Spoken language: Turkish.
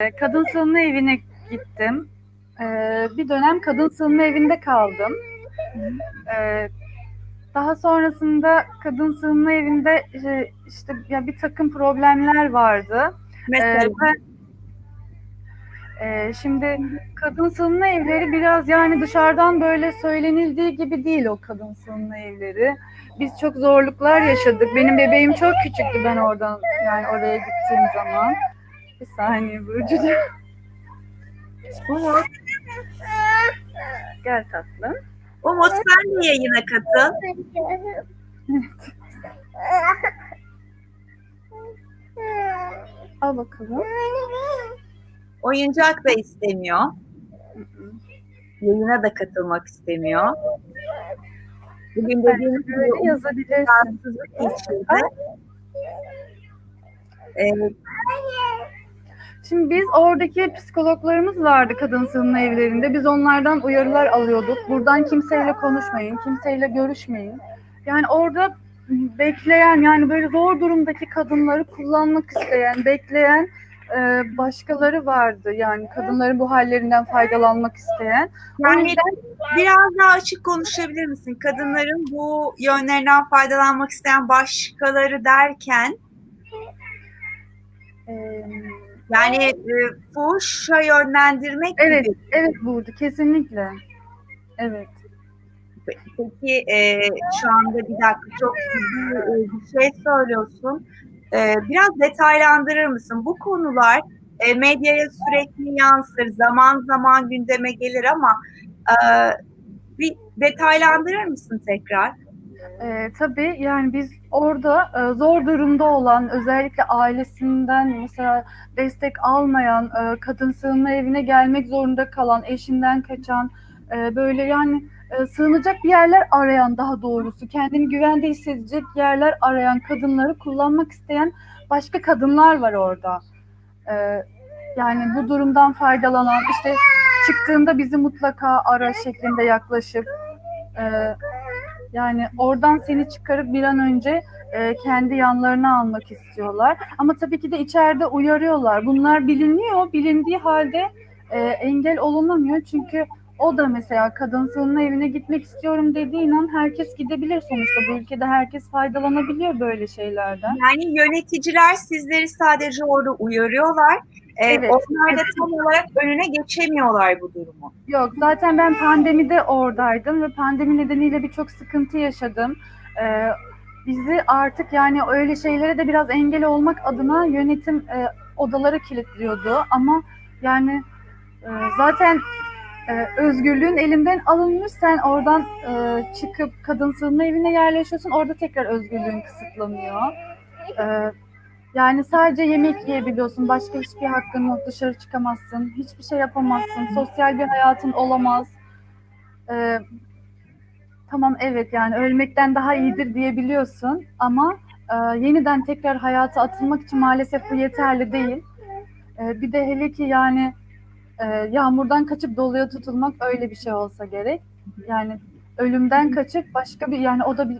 Ee, Kadın sığınma evine gittim. Ee, bir dönem kadın sığınma evinde kaldım. Ee, daha sonrasında kadın sığınma evinde e, işte ya bir takım problemler vardı. Mesela Ee, ben e, şimdi kadın sığınma evleri biraz yani dışarıdan böyle söylenildiği gibi değil o kadın sığınma evleri. Biz çok zorluklar yaşadık. Benim bebeğim çok küçüktü ben oradan yani oraya gittiğim zaman. Bir saniye Burcu'da. Umut, Gel tatlım. Umut sen de yayına katıl. Al bakalım. Oyuncak da istemiyor. Yayına da katılmak istemiyor. Bugün Ben dediğimiz gibi yazabilirsin. Ee, Şimdi biz oradaki psikologlarımız vardı kadın sığınma evlerinde. Biz onlardan uyarılar alıyorduk. Buradan kimseyle konuşmayın, kimseyle görüşmeyin. Yani orada bekleyen yani böyle zor durumdaki kadınları kullanmak isteyen, bekleyen e, başkaları vardı. Yani kadınların bu hallerinden faydalanmak isteyen. O yani yüzden biraz daha açık konuşabilir misin? Kadınların bu yönlerinden faydalanmak isteyen başkaları derken e, yani e, fuhuşa yönlendirmek evet, gibi. evet Burcu kesinlikle. Evet. Peki e, şu anda bir dakika çok ciddi e, bir şey söylüyorsun. E, biraz detaylandırır mısın? Bu konular e, medyaya sürekli yansır, zaman zaman gündeme gelir ama e, bir detaylandırır mısın tekrar? Ee, tabii yani biz orada e, zor durumda olan özellikle ailesinden mesela destek almayan e, kadın sığınma evine gelmek zorunda kalan eşinden kaçan e, böyle yani e, sığınacak bir yerler arayan daha doğrusu kendini güvende hissedecek yerler arayan kadınları kullanmak isteyen başka kadınlar var orada. E, yani bu durumdan faydalanan işte çıktığında bizi mutlaka ara şeklinde yaklaşıp e, yani oradan seni çıkarıp bir an önce e, kendi yanlarına almak istiyorlar. Ama tabii ki de içeride uyarıyorlar. Bunlar biliniyor. Bilindiği halde e, engel olunamıyor. Çünkü o da mesela kadın sığınma evine gitmek istiyorum dediğin an herkes gidebilir sonuçta. Bu ülkede herkes faydalanabiliyor böyle şeylerden. Yani yöneticiler sizleri sadece orada uyarıyorlar. E, Evet. Onlar da tam olarak önüne geçemiyorlar bu durumu. Yok zaten ben pandemide oradaydım ve pandemi nedeniyle birçok sıkıntı yaşadım. Ee, bizi artık yani öyle şeylere de biraz engel olmak adına yönetim e, odaları kilitliyordu ama yani e, zaten e, özgürlüğün elinden alınmış sen oradan e, çıkıp kadın sığınma evine yerleşiyorsun orada tekrar özgürlüğün kısıtlanıyor. E, yani sadece yemek yiyebiliyorsun. Başka hiçbir hakkın yok. Dışarı çıkamazsın. Hiçbir şey yapamazsın. Sosyal bir hayatın olamaz. Ee, tamam evet yani ölmekten daha iyidir diyebiliyorsun ama e, yeniden tekrar hayata atılmak için maalesef bu yeterli değil. Ee, bir de hele ki yani e, yağmurdan kaçıp doluya tutulmak öyle bir şey olsa gerek. Yani ölümden kaçıp başka bir yani o da bir